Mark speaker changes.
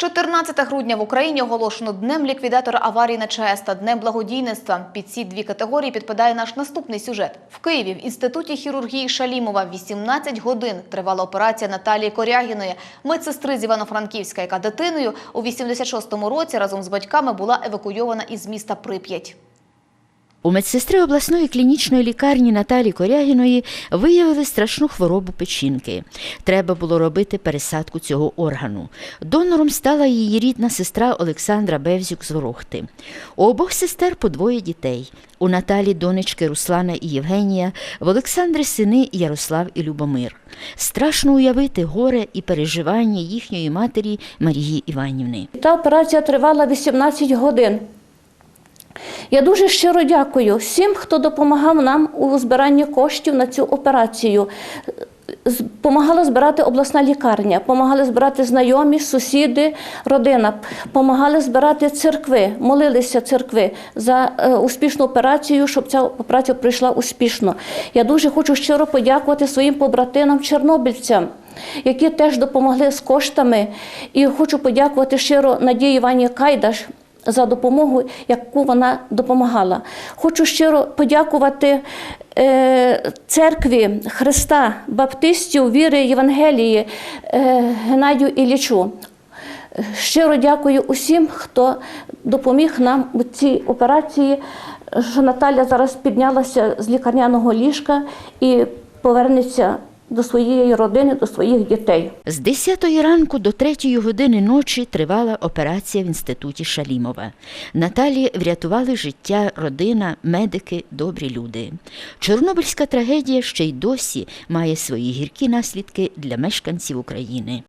Speaker 1: 14 грудня в Україні оголошено Днем ліквідатора аварії на ЧАЕС та Днем благодійництва. Під ці дві категорії підпадає наш наступний сюжет. В Києві в Інституті хірургії Шалімова 18 годин тривала операція Наталії Корягіної, медсестри з Івано-Франківська, яка дитиною у 86-му році разом з батьками була евакуйована із міста Прип'ять.
Speaker 2: У медсестри обласної клінічної лікарні Наталі Корягіної виявили страшну хворобу печінки. Треба було робити пересадку цього органу. Донором стала її рідна сестра Олександра Бевзюк з Ворохти. У обох сестер по двоє дітей. У Наталі донечки Руслана і Євгенія, в Олександри сини Ярослав і Любомир. Страшно уявити горе і переживання їхньої матері Марії Іванівни.
Speaker 3: Та операція тривала 18 годин. Я дуже щиро дякую всім, хто допомагав нам у збиранні коштів на цю операцію. Помагала збирати обласна лікарня, помагали збирати знайомі, сусіди, родина, помагали збирати церкви, молилися церкви за е, успішну операцію, щоб ця операція пройшла успішно. Я дуже хочу щиро подякувати своїм побратинам чорнобильцям, які теж допомогли з коштами. І хочу подякувати щиро Надії Івані Кайдаш за допомогу, яку вона допомагала. Хочу щиро подякувати е, церкві Христа, Баптистів, віри Євангелії е, Геннадію Іллічу. Щиро дякую усім, хто допоміг нам у цій операції, що Наталя зараз піднялася з лікарняного ліжка і повернеться до своєї родини, до своїх дітей.
Speaker 2: З 10 ранку до 3 години ночі тривала операція в інституті Шалімова. Наталі врятували життя родина, медики, добрі люди. Чорнобильська трагедія ще й досі має свої гіркі наслідки для мешканців України.